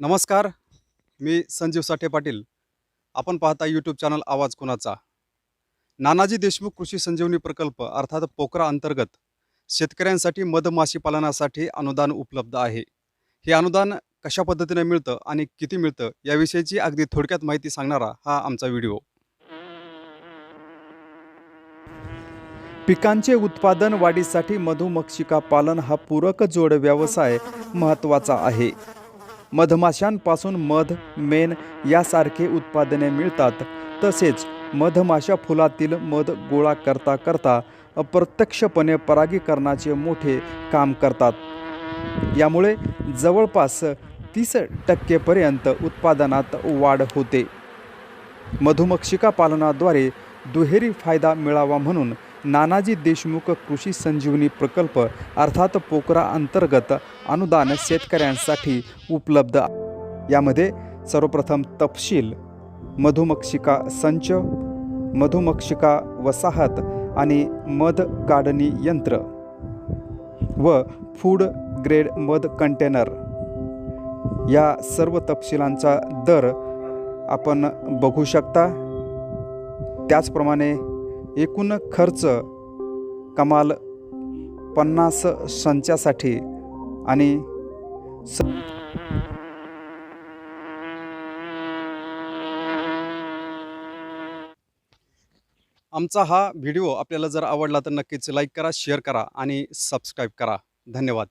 नमस्कार मी संजीव साठे पाटील. आपण पाहता यूट्यूब चॅनल आवाज कुणाचा? नानाजी देशमुख कृषी संजीवनी प्रकल्प अर्थात पोकरा अंतर्गत शेतकऱ्यांसाठी मधमाशी पालनासाठी अनुदान उपलब्ध आहे. हे अनुदान कशा पद्धतीने मिळतं आणि किती मिळतं याविषयीची अगदी थोडक्यात माहिती सांगणारा हा आमचा व्हिडिओ. पिकांचे उत्पादन वाढीसाठी मधुमक्षिका पालन हा पूरक जोड व्यवसाय महत्त्वाचा आहे. मधमाशांपासून मध मेण यासारखे उत्पादने मिळतात. तसेच मधमाशा फुलातील मध गोळा करता करता अप्रत्यक्षपणे परागीकरणाचे मोठे काम करतात. यामुळे जवळपास तीस टक्केपर्यंत उत्पादनात वाढ होते. मधुमक्षिका पालनाद्वारे दुहेरी फायदा मिळावा म्हणून नानाजी देशमुख कृषी संजीवनी प्रकल्प अर्थात पोकरा अंतर्गत अनुदान शेतकऱ्यांसाठी उपलब्ध यामध्ये सर्वप्रथम तपशील मधुमक्षिका संच मधुमक्षिका वसाहत आणि मध काढणी यंत्र व फूड ग्रेड मध कंटेनर. या सर्व तपशिलांचा दर आपण बघू शकता. त्याचप्रमाणे एकूण खर्च कमाल पन्नास संचासाठी आणि स आमचा हा व्हिडिओ आपल्याला जर आवडला तर नक्कीच लाईक करा शेअर करा आणि सबस्क्राईब करा. धन्यवाद.